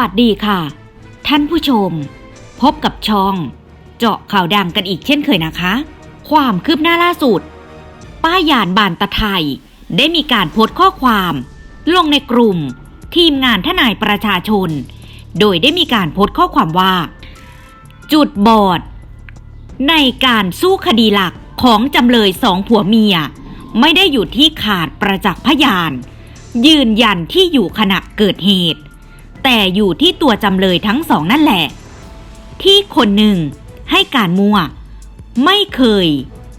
วัสดีค่ะ ท่านผู้ชม พบกับช่อง เจาะข่าวดังกันอีกเช่นเคยนะคะ ความคืบหน้าล่าสุด ป้ายานบานตะไทย ได้มีการโพสต์ข้อความ ลงในกลุ่ม ทีมงานทนายประชาชน โดยได้มีการโพสต์ข้อความว่า จุดบอด ในการสู้คดีหลักของจำเลยสองผัวเมีย ไม่ได้อยู่ที่ขาดประจักษ์พยาน ยืนยันที่อยู่ขณะเกิดเหตุ แต่อยู่ที่ตัวจำเลยทั้งสองนั่นแหละ ที่คนหนึ่งให้การมั่ว ไม่เคย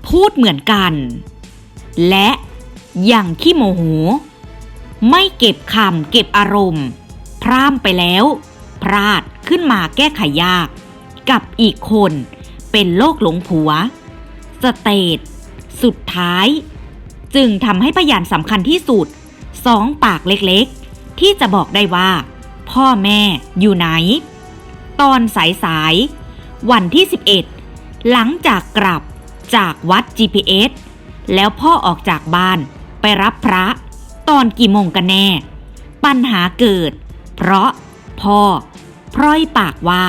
พูดเหมือนกัน และยังขี้โมโห ไม่เก็บคำเก็บอารมณ์ พร่ำไปแล้ว พลาดขึ้นมาแก้ไขยาก กับอีกคนเป็นโรคหลงผัว สเตตสุดท้าย จึงทำให้พยานสำคัญที่สุดสองปากเล็กๆ ที่จะบอกได้ว่า พ่อแม่อยู่ไหน ตอนสายสายๆวันที่ 11 หลังจากกลับจากวัด GPS แล้วพ่อออกจากบ้านไปรับพระตอนกี่โมงกันแน่ ปัญหาเกิด เพราะพ่อ พร้อยปากว่า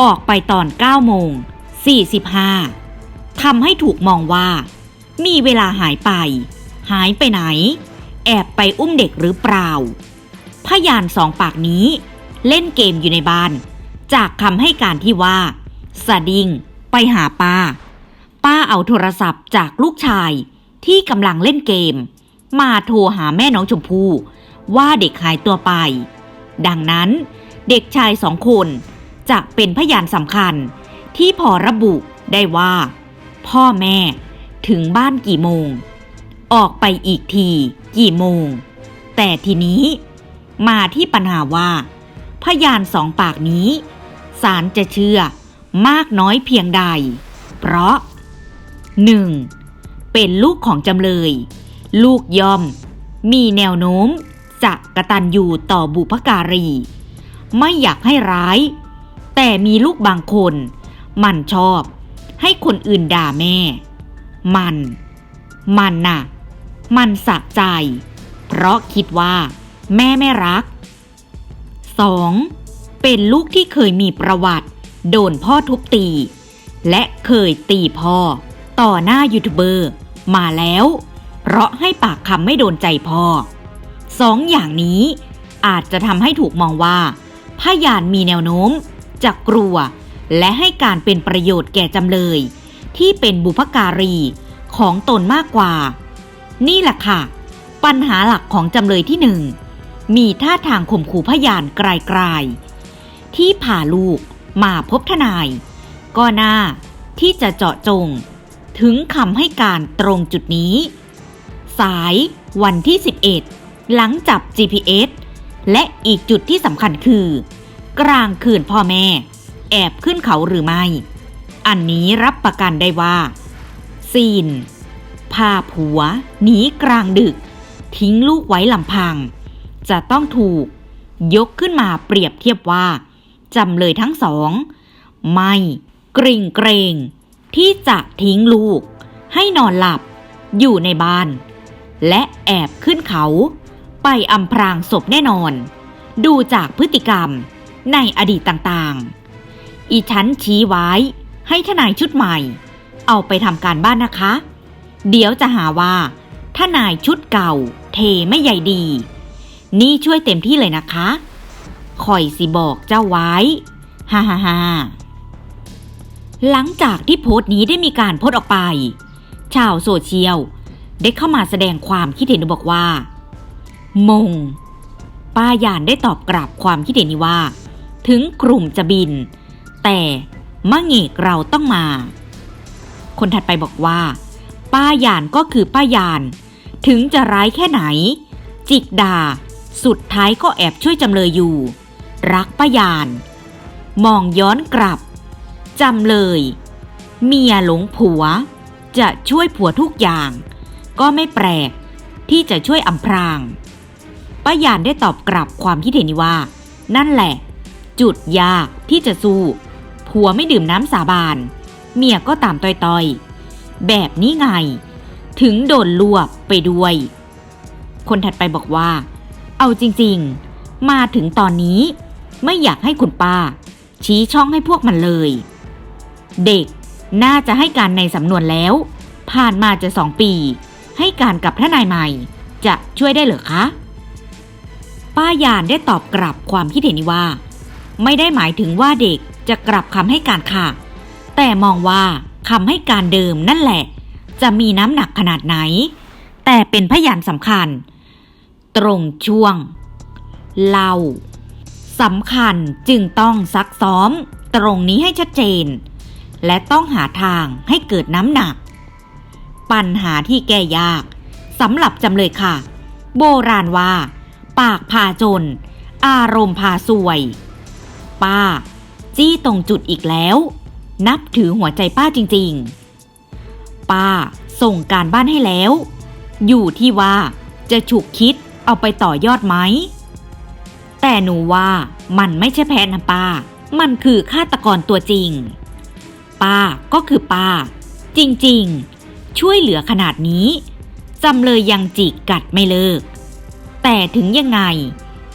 ออกไปตอน9โมง45ทำให้ถูกมองว่า มีเวลาหายไป หายไปไหน แอบไปอุ้มเด็กหรือเปล่า พยานสองปากนี้ เล่นเกมอยู่ในบ้าน จากคำให้การที่ว่า สดิง ไปหาป้า ป้าเอาโทรศัพท์จากลูกชายที่กำลังเล่นเกม มาโทรหาแม่น้องชมพู่ว่าเด็กหายตัวไป ดังนั้นเด็กชายสองคนจะเป็นพยานสำคัญที่พอระบุได้ว่า พ่อแม่ถึงบ้านกี่โมง ออกไปอีกทีกี่โมง แต่ทีนี้ มาที่ปัญหาว่า พยานสองปากนี้ศาลจะเชื่อมากน้อยเพียงใด เพราะ 1. เป็นลูกของจำเลย ลูกยอม มีแนวโน้มจะกระตันอยู่ต่อบุพการี ไม่อยากให้ร้าย แต่มีลูกบางคน มันชอบ ให้คนอื่นด่าแม่ มัน มันน่ะ มันสะใจ เพราะคิดว่า แม่ไม่รัก 2. เป็นลูกที่เคยมีประวัติ โดนพ่อทุบตี และเคยตีพ่อ ต่อหน้ายูทูบเบอร์ มาแล้ว เพราะให้ปากคำไม่โดนใจพ่อสองอย่างนี้อาจจะทำให้ถูกมองว่าพยานมีแนวโน้มจะกลัว และให้การเป็นประโยชน์แก่จำเลย ที่เป็นบุพการีของตนมากกว่า นี่แหละค่ะ ปัญหาหลักของจำเลยที่หนึ่ง มีท่าทางข่มขู่พยานไกลๆ ที่พาลูกมาพบทนาย ก็น่าที่จะเจาะจง ถึงคำให้การตรงจุดนี้ สายวันที่ 11 หลังจับ GPS และอีกจุดที่สำคัญคือ กลางคืนพ่อแม่ แอบขึ้นเขาหรือไม่ อันนี้รับประกันได้ว่า ซีนพาผัวหนีกลางดึก ทิ้งลูกไว้ลำพัง จะต้องถูก ยกขึ้นมาเปรียบเทียบว่าจำเลยทั้งสอง ไม่กริ่งเกรงที่จะทิ้งลูก ให้นอนหลับอยู่ในบ้าน และแอบขึ้นเขา ไปอำพรางศพแน่นอน ดูจากพฤติกรรมในอดีตต่างๆ อีชั้นชี้ไว้ให้ทนายชุดใหม่ เอาไปทำการบ้านนะคะ เดี๋ยวจะหาว่าทนายชุดเก่าเทไม่ใหญ่ดี นี่ช่วยเต็มที่เลยนะคะคอยสิบอกเจ้าไว้ ฮ่าฮ่าฮ่าหลังจากที่โพสต์นี้ได้มีการโพสต์ออกไป ชาวโซเชียลได้เข้ามาแสดงความคิดเห็นบอกว่า มง ป้ายานได้ตอบกลับความคิดเห็นนี้ว่า ถึงกลุ่มจะบิน แต่มะเงกเราต้องมา คนถัดไปบอกว่า ป้ายานก็คือป้ายาน ถึงจะร้ายแค่ไหน จิกดา สุดท้ายก็แอบช่วยจำเลยอยู่ รักป้ายาน มองย้อนกลับ จำเลย เมียหลงผัว จะช่วยผัวทุกอย่าง ก็ไม่แปลกที่จะช่วยอำพรางป้ายานได้ตอบกลับความคิดเห็นนี้ว่า นั่นแหละ จุดยากที่จะสู้ ผัวไม่ดื่มน้ำสาบาน เมียก็ตามต้อยๆ แบบนี้ไง ถึงโดนลวบไปด้วย คนถัดไปบอกว่า เอาจริงๆ มาถึงตอนนี้ไม่อยากให้คุณป้า ชี้ช่องให้พวกมันเลย เด็กน่าจะให้การในสำนวนแล้ว ผ่านมาจะสองปี ให้การกับทนายใหม่ จะช่วยได้เหรอคะ ป้ายานได้ตอบกลับความคิดเห็นนี้ว่า ไม่ได้หมายถึงว่าเด็กจะกลับคำให้การค่ะ แต่มองว่าคำให้การเดิมนั่นแหละ จะมีน้ำหนักขนาดไหน แต่เป็นพยานสำคัญ ตรงช่วง เล่าสำคัญจึงต้องซักซ้อมตรงนี้ให้ชัดเจน และต้องหาทางให้เกิดน้ำหนัก ปัญหาที่แก้ยากสำหรับจำเลยค่ะ โบราณว่า ปากพาจน อารมณ์พาสวย ป้า จี้ตรงจุดอีกแล้ว นับถือหัวใจป้าจริง ๆ ป้าส่งการบ้านให้แล้ว อยู่ที่ว่าจะฉุกคิด เอาไปต่อยอดไหม แต่หนูว่ามันไม่ใช่แพ้นะป้า มันคือฆาตกรตัวจริง ป้าก็คือป้า จริงๆ ช่วยเหลือขนาดนี้จำเลยยังจิกกัดไม่เลิก แต่ถึงยังไง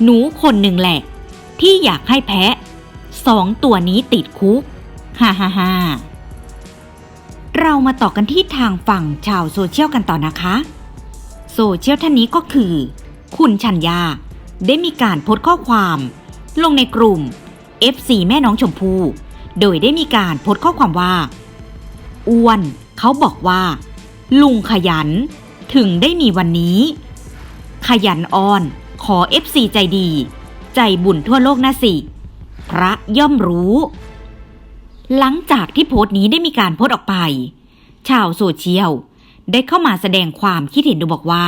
หนูคนหนึ่งแหละ ที่อยากให้แพะสองตัวนี้ติดคุก ฮ่าฮ่าฮ่าเรามาต่อกันที่ทางฝั่งชาวโซเชียลกันต่อนะคะ โซเชียลท่านนี้ก็คือ คุณชัญญา ได้มีการโพสต์ข้อความ ลงในกลุ่ม FC แม่น้องชมพู่โดยได้มีการโพสต์ข้อความว่า อ้วนเขาบอกว่า ลุงขยัน ถึงได้มีวันนี้ ขยันอ่อน ขอ FC ใจดี ใจบุญทั่วโลกนะสิ พระย่อมรู้ หลังจากที่โพสต์นี้ได้มีการโพสต์ออกไป ชาวโซเชียลได้เข้ามาแสดงความคิดเห็นโดยบอกว่า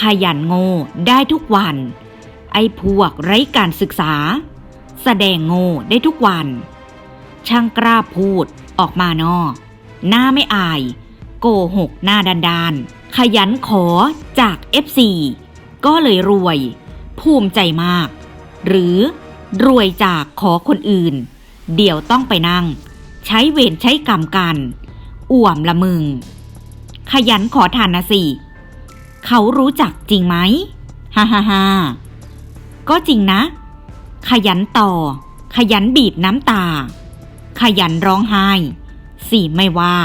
ขยันโง่ได้ทุกวัน ไอ้พวกไร้การศึกษา แสดงโง่ได้ทุกวัน ช่างกล้าพูดออกมานอหน้าไม่อาย โกหกหน้าดันดานๆขยันขอจาก FC ก็เลยรวย ภูมิใจมาก หรือรวยจากขอคนอื่น เดี๋ยวต้องไปนั่ง ใช้เวรใช้กรรมกัน อ่วมละมึง ขยันขอทานนะสิ เขารู้จักจริงไหมฮ่าฮ่าฮ่าก็จริงนะ ขยันต่อ ขยันบีบน้ำตา ขยันร้องไห้สิไม่ว่า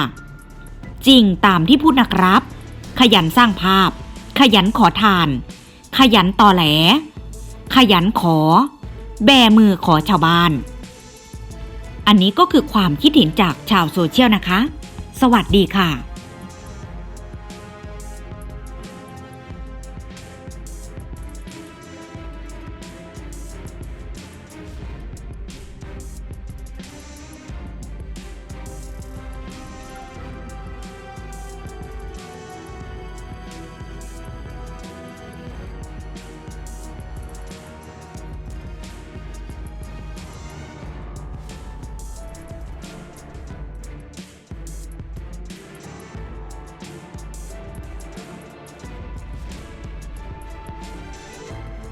จริงตามที่พูดนะครับ ขยันสร้างภาพ ขยันขอทาน ขยันตอแหล ขยันขอ แบมือขอชาวบ้าน อันนี้ก็คือความคิดเห็นจากชาวโซเชียลนะคะ สวัสดีค่ะ